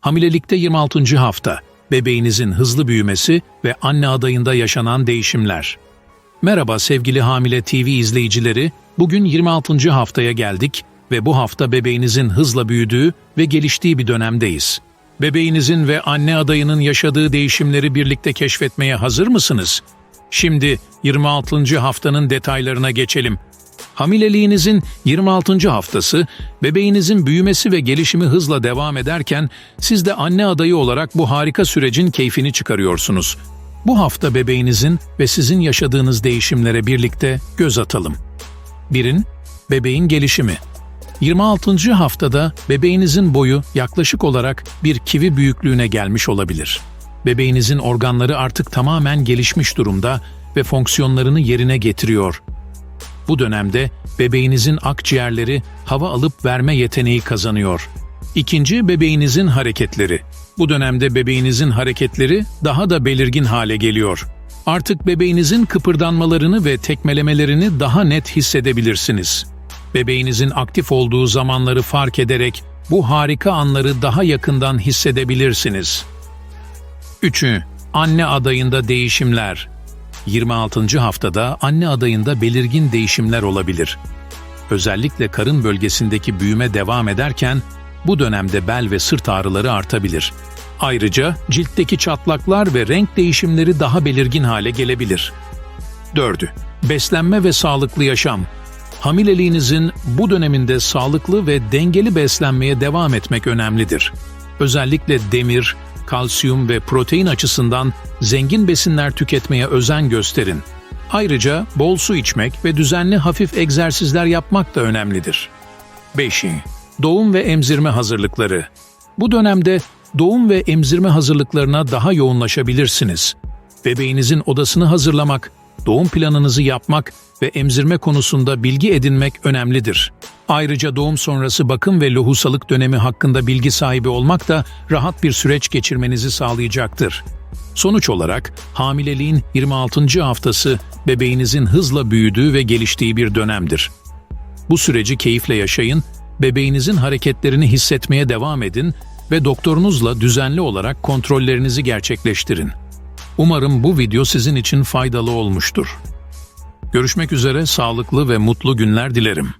Hamilelikte 26. hafta, bebeğinizin hızlı büyümesi ve anne adayında yaşanan değişimler. Merhaba sevgili Hamile TV izleyicileri, bugün 26. haftaya geldik ve bu hafta bebeğinizin hızla büyüdüğü ve geliştiği bir dönemdeyiz. Bebeğinizin ve anne adayının yaşadığı değişimleri birlikte keşfetmeye hazır mısınız? Şimdi 26. haftanın detaylarına geçelim. Hamileliğinizin 26. haftası, bebeğinizin büyümesi ve gelişimi hızla devam ederken siz de anne adayı olarak bu harika sürecin keyfini çıkarıyorsunuz. Bu hafta bebeğinizin ve sizin yaşadığınız değişimlere birlikte göz atalım. 1. Bebeğin gelişimi 26. haftada bebeğinizin boyu yaklaşık olarak bir kivi büyüklüğüne gelmiş olabilir. Bebeğinizin organları artık tamamen gelişmiş durumda ve fonksiyonlarını yerine getiriyor. Bu dönemde bebeğinizin akciğerleri hava alıp verme yeteneği kazanıyor. İkinci, bebeğinizin hareketleri. Bu dönemde bebeğinizin hareketleri daha da belirgin hale geliyor. Artık bebeğinizin kıpırdanmalarını ve tekmelemelerini daha net hissedebilirsiniz. Bebeğinizin aktif olduğu zamanları fark ederek bu harika anları daha yakından hissedebilirsiniz. 3. Anne adayında değişimler 26. haftada anne adayında belirgin değişimler olabilir. Özellikle karın bölgesindeki büyüme devam ederken bu dönemde bel ve sırt ağrıları artabilir. Ayrıca ciltteki çatlaklar ve renk değişimleri daha belirgin hale gelebilir. 4. Beslenme ve sağlıklı yaşam. Hamileliğinizin bu döneminde sağlıklı ve dengeli beslenmeye devam etmek önemlidir. Özellikle demir, kalsiyum ve protein açısından zengin besinler tüketmeye özen gösterin. Ayrıca bol su içmek ve düzenli hafif egzersizler yapmak da önemlidir. 5. Doğum ve emzirme hazırlıkları. Bu dönemde doğum ve emzirme hazırlıklarına daha yoğunlaşabilirsiniz. Bebeğinizin odasını hazırlamak, doğum planınızı yapmak ve emzirme konusunda bilgi edinmek önemlidir. Ayrıca doğum sonrası bakım ve lohusalık dönemi hakkında bilgi sahibi olmak da rahat bir süreç geçirmenizi sağlayacaktır. Sonuç olarak hamileliğin 26. haftası bebeğinizin hızla büyüdüğü ve geliştiği bir dönemdir. Bu süreci keyifle yaşayın, bebeğinizin hareketlerini hissetmeye devam edin ve doktorunuzla düzenli olarak kontrollerinizi gerçekleştirin. Umarım bu video sizin için faydalı olmuştur. Görüşmek üzere sağlıklı ve mutlu günler dilerim.